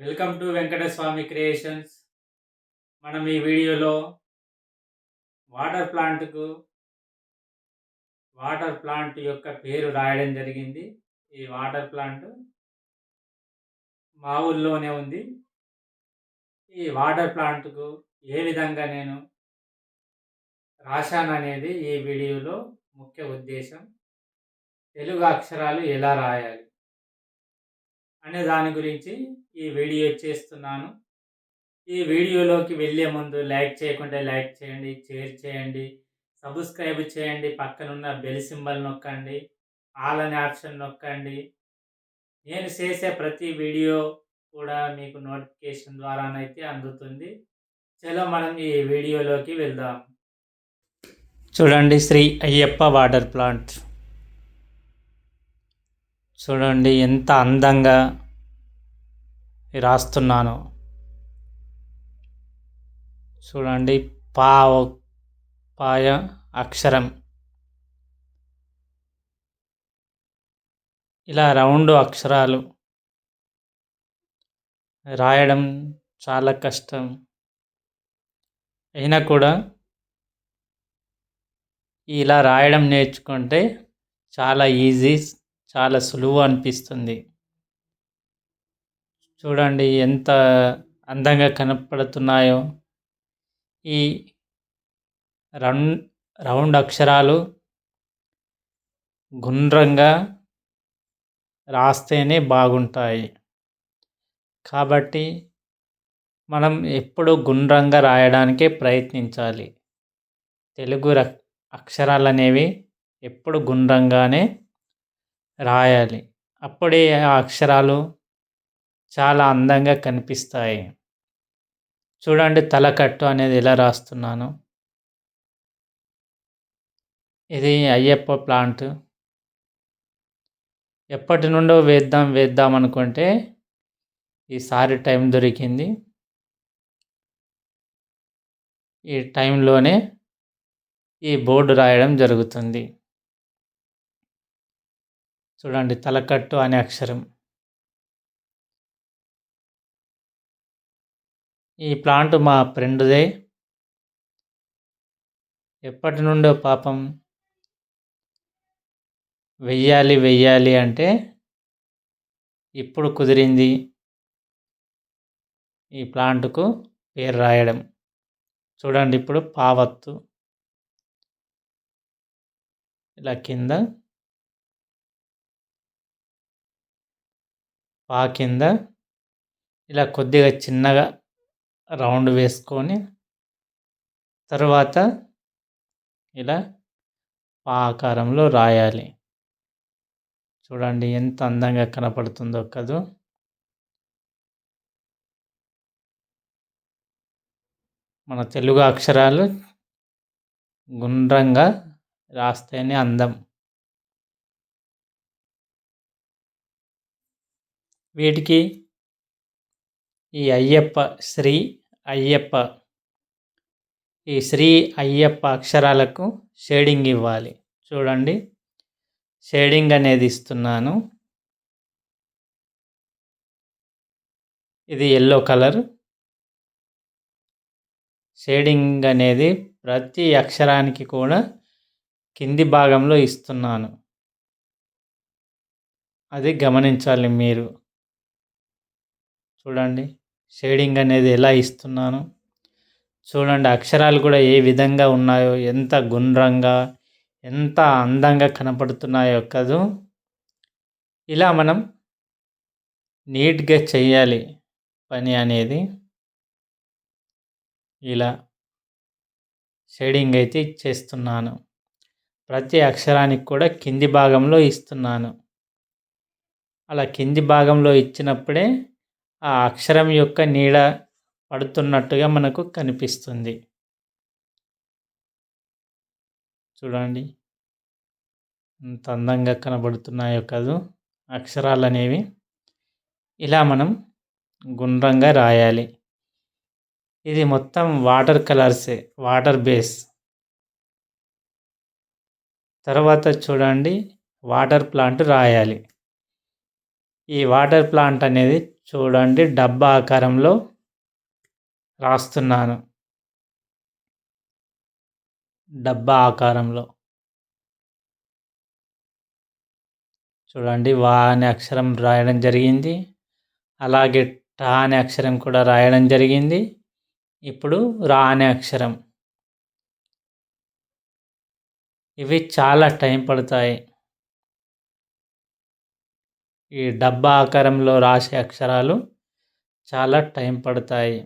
Welcome to Venkataswamy creations మనం ఈ వీడియోలో వాటర్ ప్లాంట్కు వాటర్ ప్లాంట్ యొక్క పేరు రాయడం జరిగింది. ఈ వాటర్ ప్లాంట్ మా ఊళ్ళోనే ఉంది. ఈ వాటర్ ప్లాంట్కు ఏ విధంగా నేను రాశాననేది ఈ వీడియోలో ముఖ్య ఉద్దేశం. తెలుగు అక్షరాలు ఎలా రాయాలి? అనే దాని గురించి ఈ వీడియో చేస్తున్నాను. ఈ వీడియోలోకి వెళ్ళే ముందు లైక్ చేయకుంటే లైక్ చేయండి షేర్ చేయండి సబ్స్క్రైబ్ చేయండి పక్కనున్న బెల్ సింబల్ నొక్కండి ఆల్ అనే ఆప్షన్ నొక్కండి. నేను చేసే ప్రతి వీడియో కూడా మీకు నోటిఫికేషన్ ద్వారానైతే అందుతుంది. చలో మనం ఈ వీడియోలోకి వెళ్దాం. చూడండి శ్రీ అయ్యప్ప వాటర్ ప్లాంట్. చూడండి ఎంత అందంగా రాస్తున్నాను. చూడండి పా పాయ అక్షరం. ఇలా రౌండ్ అక్షరాలు రాయడం చాలా కష్టం. అయినా కూడా ఇలా రాయడం నేర్చుకుంటే చాలా ఈజీ చాలా సులువు అనిపిస్తుంది. చూడండి ఎంత అందంగా కనపడుతున్నాయో. ఈ రౌండ్ రౌండ్ అక్షరాలు గుండ్రంగా రాస్తేనే బాగుంటాయి. కాబట్టి మనం ఎప్పుడు గుండ్రంగా రాయడానికే ప్రయత్నించాలి. తెలుగు అక్షరాలు అనేవి ఎప్పుడు గుండ్రంగానే రాయాలి. అప్పుడే ఆ అక్షరాలు చాలా అందంగా కనిపిస్తాయి. చూడండి తలకట్టు అనేది ఎలా రాస్తున్నాను. ఇది అయ్యప్ప ప్లాంట్. ఎప్పటి నుండో వేద్దాం వేద్దాం అనుకుంటే ఈసారి టైం దొరికింది. ఈ టైంలోనే ఈ బోర్డు రాయడం జరుగుతుంది. చూడండి తలకట్టు అనే అక్షరం. ఈ ప్లాంట్ మా ఫ్రెండ్దే. ఎప్పటి నుండో పాపం వెయ్యాలి వెయ్యాలి అంటే ఇప్పుడు కుదిరింది ఈ ప్లాంట్కు పేరు రాయడం. చూడండి ఇప్పుడు పావత్తు. ఇలా కింద పా కింద ఇలా కొద్దిగా చిన్నగా రౌండ్ వేసుకొని తర్వాత ఇలా పా ఆకారంలో రాయాలి. చూడండి ఎంత అందంగా కనపడుతుందో కదూ. మన తెలుగు అక్షరాలు గుండ్రంగా రాస్తేనే అందం. వీటికి ఈ అయ్యప్ప శ్రీ అయ్యప్ప. ఈ శ్రీ అయ్యప్ప అక్షరాలకు షేడింగ్ ఇవ్వాలి. చూడండి. షేడింగ్ అనేది ఇస్తున్నాను. ఇది ఎల్లో కలర్. షేడింగ్ అనేది ప్రతి అక్షరానికి కూడా కింది భాగంలో ఇస్తున్నాను. అది గమనించాలి మీరు. చూడండి. షేడింగ్ అనేది ఎలా ఇస్తున్నాను? చూడండి అక్షరాలు కూడా ఏ విధంగా ఉన్నాయో ఎంత గుండ్రంగా ఎంత అందంగా కనపడుతున్నాయో కదూ. ఇలా మనం నీట్గా చెయ్యాలి పని అనేది. ఇలా షేడింగ్ అయితే ఇచ్చేస్తున్నాను ప్రతి అక్షరానికి కూడా కింది భాగంలో ఇస్తున్నాను. అలా కింది భాగంలో ఇచ్చినప్పుడే ఆ అక్షరం యొక్క నీడ పడుతున్నట్టుగా మనకు కనిపిస్తుంది. చూడండి. ఎంత అందంగా కనబడుతున్నాయో కదూ అక్షరాలు అనేవి ఇలా మనం గుండ్రంగా రాయాలి. ఇది మొత్తం వాటర్ కలర్సే వాటర్ బేస్. తర్వాత చూడండి వాటర్ ప్లాంట్ రాయాలి. ఈ వాటర్ ప్లాంట్ అనేది చూడండి డబ్బా ఆకారంలో రాస్తున్నాను. డబ్బా ఆకారంలో. చూడండి వా అనే అక్షరం రాయడం జరిగింది. అలాగే టా అనే అక్షరం కూడా రాయడం జరిగింది. ఇప్పుడు రా అనే అక్షరం. ఇవి చాలా టైం పడతాయి. ఈ డబ్బా ఆకారంలో రాసే అక్షరాలు చాలా టైం పడతాయి.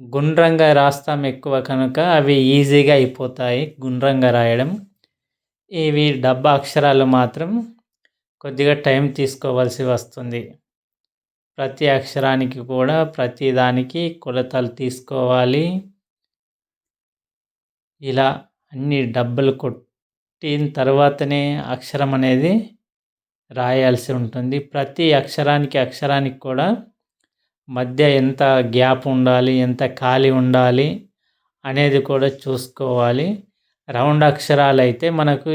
గుండ్రంగా రాస్తాం ఎక్కువ కనుక అవి ఈజీగా అయిపోతాయి గుండ్రంగా రాయడం. ఇవి డబ్బా అక్షరాలు మాత్రం కొద్దిగా టైం తీసుకోవాల్సి వస్తుంది. ప్రతి అక్షరానికి కూడా ప్రతి దానికి కొలతలు తీసుకోవాలి. ఇలా అన్ని డబ్బులు కొట్టిన తర్వాతనే అక్షరం అనేది రాయాల్సి ఉంటుంది. ప్రతి అక్షరానికి అక్షరానికి కూడా మధ్య ఎంత గ్యాప్ ఉండాలి ఎంత ఖాళీ ఉండాలి అనేది కూడా చూసుకోవాలి. రౌండ్ అక్షరాలు అయితే మనకు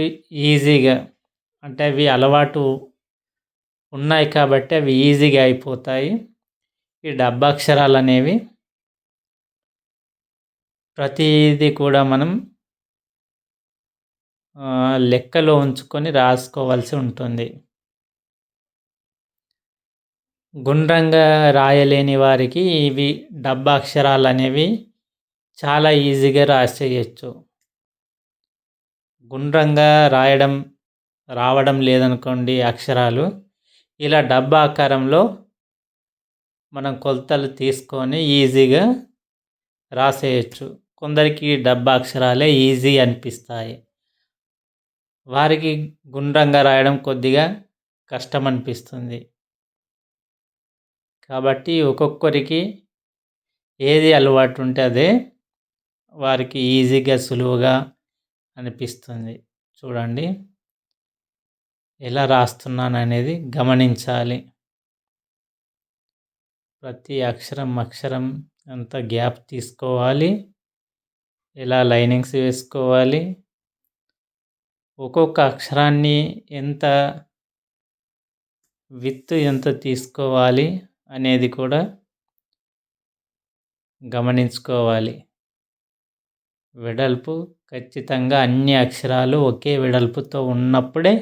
ఈజీగా అంటే అవి అలవాటు ఉన్నాయి కాబట్టి అవి ఈజీగా అయిపోతాయి. ఈ డబ్బా అక్షరాలు అనేవి ప్రతిదీ కూడా మనం లెక్కలో ఉంచుకొని రాసుకోవాల్సి ఉంటుంది. గుండ్రంగా రాయలేని వారికి ఇవి డబ్బా అక్షరాలు అనేవి చాలా ఈజీగా రాసేయచ్చు. గుండ్రంగా రాయడం రావడం లేదనుకోండి అక్షరాలు. ఇలా డబ్బా ఆకారంలో మనం కొలతలు తీసుకొని ఈజీగా రాసేయచ్చు. కొందరికి డబ్బా అక్షరాలే ఈజీ అనిపిస్తాయి. వారికి గుండ్రంగా రాయడం కొద్దిగా కష్టం అనిపిస్తుంది కాబట్టి ఒక్కొక్కరికి ఏది అలవాటు ఉంటే అదే వారికి ఈజీగా సులువుగా అనిపిస్తుంది. చూడండి. ఎలా రాస్తున్నాను అనేది గమనించాలి. ప్రతి అక్షరం అక్షరం ఎంత గ్యాప్ తీసుకోవాలి. ఎలా లైనింగ్స్ వేసుకోవాలి. ఒక్కొక్క అక్షరాన్ని ఎంత విత్ ఎంత తీసుకోవాలి. అనేది కూడా గమనించుకోవాలి. వెడల్పు ఖచ్చితంగా అన్ని అక్షరాలు ఒకే వెడల్పుతో ఉన్నప్పుడే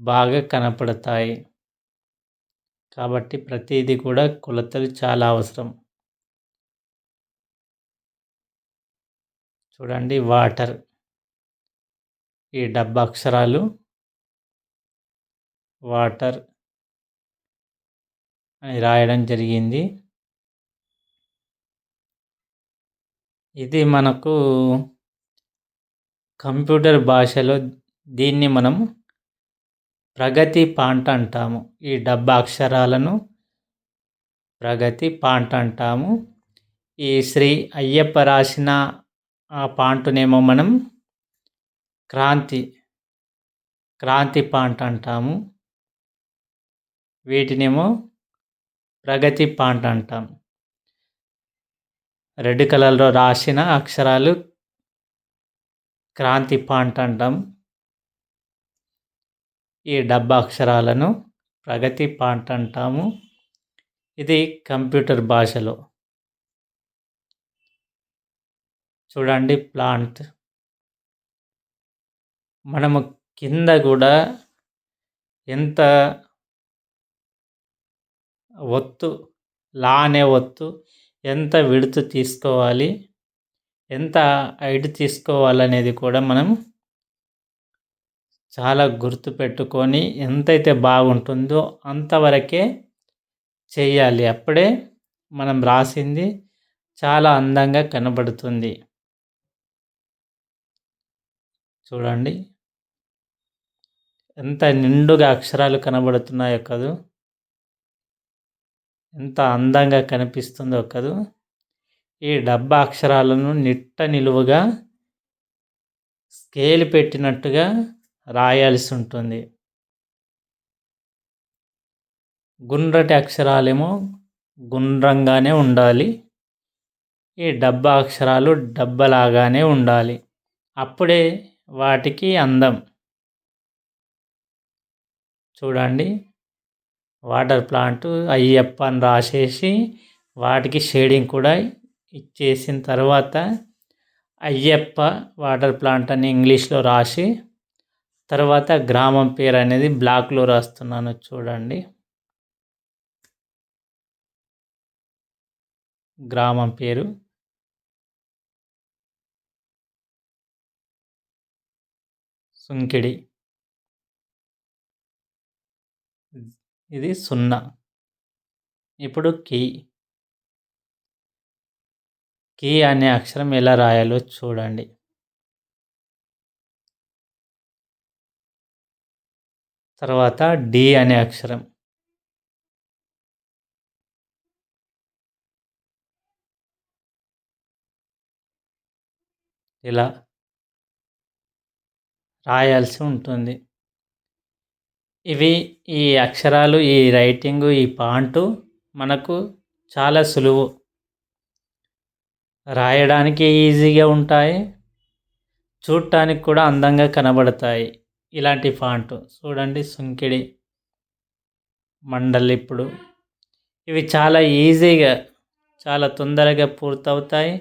బాగా కనపడతాయి. కాబట్టి ప్రతిదీ కూడా కొలతలు చాలా అవసరం. చూడండి వాటర్. ఈ డబ్బా అక్షరాలు వాటర్ అని రాయడం జరిగింది. ఇది మనకు కంప్యూటర్ భాషలో దీన్ని మనం ప్రగతి పాంట అంటాము. ఈ డబ్బా అక్షరాలను ప్రగతి పాంట అంటాము. ఈ శ్రీ అయ్యప్ప రాసిన ఆ పాంటునేమో మనం క్రాంతి క్రాంతి పాంట అంటాము. వీటినేమో ప్రగతి పాంట్ అంటాం. రెడ్ కలర్లో రాసిన అక్షరాలు క్రాంతి పాంట్ అంటాం. ఈ డబ్బా అక్షరాలను ప్రగతి పాంట్ అంటాము. ఇది కంప్యూటర్ భాషలో. చూడండి ప్లాంట్. మనము కింద కూడా ఎంత ఒత్తు లా అనే ఒత్తు. ఎంత విడుతు తీసుకోవాలి? ఎంత హైట్ తీసుకోవాలనేది కూడా మనం చాలా గుర్తుపెట్టుకొని ఎంతైతే బాగుంటుందో అంతవరకే చేయాలి. అప్పుడే మనం రాసింది చాలా అందంగా కనబడుతుంది. చూడండి. ఎంత నిండుగా అక్షరాలు కనబడుతున్నాయో కదూ. ఎంత అందంగా కనిపిస్తుందో కదూ. ఈ డబ్బా అక్షరాలను నిట్ట నిలువుగా స్కేల్ పెట్టినట్టుగా రాయాల్సి ఉంటుంది. గుండ్రటి అక్షరాలేమో గుండ్రంగానే ఉండాలి. ఈ డబ్బా అక్షరాలు డబ్బలాగానే ఉండాలి. అప్పుడే వాటికి అందం. చూడండి. వాటర్ ప్లాంట్ అయ్యప్ప అని రాసేసి వాటికి షేడింగ్ కూడా ఇచ్చేసిన తర్వాత అయ్యప్ప వాటర్ ప్లాంట్ అని ఇంగ్లీష్లో రాసి తర్వాత గ్రామం పేరు అనేది బ్లాక్లో రాస్తున్నాను చూడండి. గ్రామం పేరు. సుంకిడి. ఇది సున్నా. ఇప్పుడు కీ. కీ అనే అక్షరం ఎలా రాయాలో చూడండి. తర్వాత డి అనే అక్షరం. ఇలా రాయాల్సి ఉంటుంది. ఇవి ఈ అక్షరాలు ఈ రైటింగు ఈ పాంటు మనకు చాలా సులువు. రాయడానికి ఈజీగా ఉంటాయి చూడటానికి కూడా అందంగా కనబడతాయి ఇలాంటి ఫాంట్ చూడండి సుంకిడి మండల్ ఇప్పుడు. ఇవి చాలా ఈజీగా చాలా తొందరగా పూర్తవుతాయి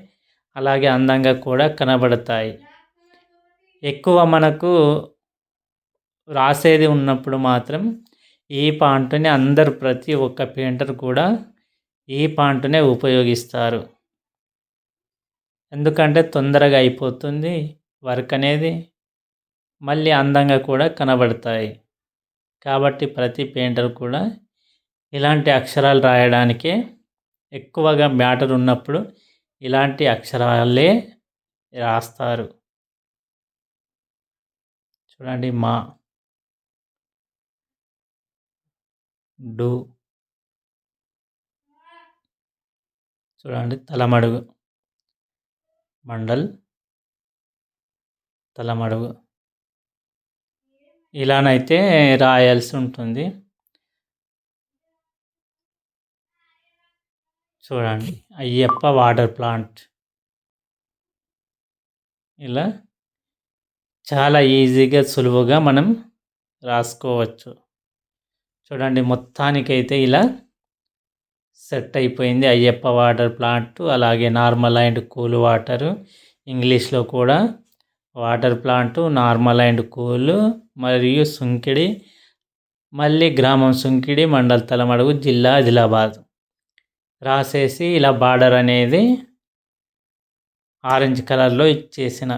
అలాగే అందంగా కూడా కనబడతాయి. ఎక్కువ మనకు రాసేది ఉన్నప్పుడు మాత్రం ఈ పాంటుని అందరు ప్రతి ఒక్క పెయింటర్ కూడా ఈ పాంటునే ఉపయోగిస్తారు. ఎందుకంటే తొందరగా అయిపోతుంది వర్క్ అనేది మళ్ళీ అందంగా కూడా కనబడతాయి. కాబట్టి ప్రతి పెయింటర్ కూడా ఇలాంటి అక్షరాలు రాయడానికే ఎక్కువగా మ్యాటర్ ఉన్నప్పుడు ఇలాంటి అక్షరాలే రాస్తారు. చూడండి మా డు. చూడండి తలమడుగు. మండల్. తలమడుగు. ఇలానైతే రాయాల్సి ఉంటుంది. చూడండి అయ్యప్ప వాటర్ ప్లాంట్. ఇలా చాలా ఈజీగా సులువుగా మనం రాసుకోవచ్చు. చూడండి మొత్తానికైతే ఇలా సెట్ అయిపోయింది. అయ్యప్ప వాటర్ ప్లాంట్ అలాగే నార్మల్ అండ్ కూల్ వాటర్. ఇంగ్లీష్లో కూడా water plant normal and cool మరియు సుంకిడి మళ్ళీ గ్రామం సుంకిడి మండల తలమడుగు జిల్లా ఆదిలాబాద్. రాసేసి ఇలా బార్డర్ అనేది ఆరెంజ్ కలర్లో ఇచ్చేసిన